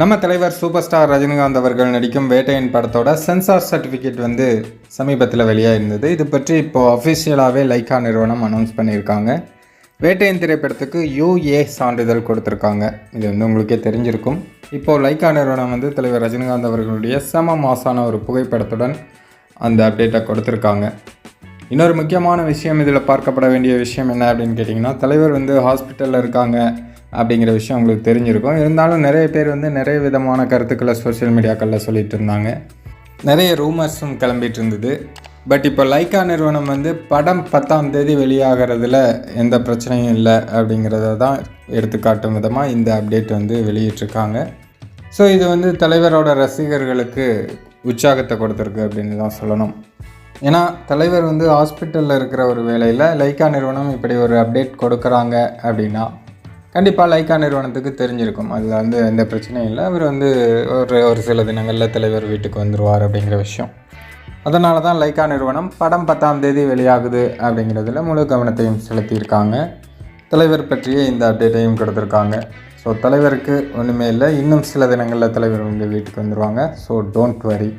நம்ம தலைவர் super star Rajinikanth அவர்கள் நடிக்கும் வேட்டையன் படத்தோட சென்சார் சர்டிஃபிகேட் வந்து சமீபத்தில் வெளியாக இருந்தது இது பற்றி இப்போது அஃபிஷியலாகவே லைக்கா நிறுவனம் அனௌன்ஸ் பண்ணியிருக்காங்க. வேட்டையன் திரைப்படத்துக்கு யூஏ சான்றிதழ் கொடுத்துருக்காங்க. இது வந்து உங்களுக்கே தெரிஞ்சிருக்கும். இப்போது லைக்கா நிறுவனம் வந்து தலைவர் ரஜினிகாந்த் அவர்களுடைய செம மாசான ஒரு புகைப்படத்துடன் அந்த அப்டேட்டை கொடுத்துருக்காங்க. இன்னொரு முக்கியமான விஷயம் இதில் பார்க்கப்பட வேண்டிய விஷயம் என்ன அப்படின்னு கேட்டிங்கன்னா தலைவர் வந்து ஹாஸ்பிட்டலில் இருக்காங்க. அப்படிங்கிற விஷயம் உங்களுக்கு தெரிஞ்சிருக்கும். இருந்தாலும் நிறைய பேர் வந்து நிறைய விதமான கருத்துக்களை சோஷியல் மீடியாக்களில் சொல்லிட்டு இருந்தாங்க. நிறைய ரூமர்ஸும் கிளம்பிட்டு இருந்தது. பட் இப்போ லைக்கா நிறுவனம் வந்து படம் பத்தாம் தேதி வெளியாகிறதுல எந்த பிரச்சனையும் இல்லை அப்படிங்கிறத தான் எடுத்துக்காட்டும் விதமாக இந்த அப்டேட் வந்து வெளியிட்டிருக்காங்க. ஸோ இது வந்து தலைவரோட ரசிகர்களுக்கு உற்சாகத்தை கொடுத்துருக்கு அப்படின்னு தான் சொல்லணும். ஏன்னா தலைவர் வந்து ஹாஸ்பிட்டலில் இருக்கிற ஒரு வேலையில் லைக்கா நிறுவனம் இப்படி ஒரு அப்டேட் கொடுக்குறாங்க அப்படின்னா கண்டிப்பாக லைக்கா நிறுவனத்துக்கு தெரிஞ்சிருக்கும். அதில் வந்து எந்த பிரச்சனையும் இல்லை. அவர் வந்து ஒரு ஒரு சில தினங்களில் தலைவர் வீட்டுக்கு வந்துடுவார் அப்படிங்கிற விஷயம். அதனால தான் லைக்கா நிறுவனம் படம் பத்தாம் தேதி வெளியாகுது அப்படிங்கிறதுல முழு கவனத்தையும் செலுத்தியிருக்காங்க. தலைவர் பற்றிய இந்த அப்டேட்டையும் கொடுத்துருக்காங்க. ஸோ தலைவருக்கு ஒன்றுமே இல்லை. இன்னும் சில தினங்களில் தலைவர் வந்து வீட்டுக்கு வந்துடுவாங்க ஸோ டோன்ட் வரி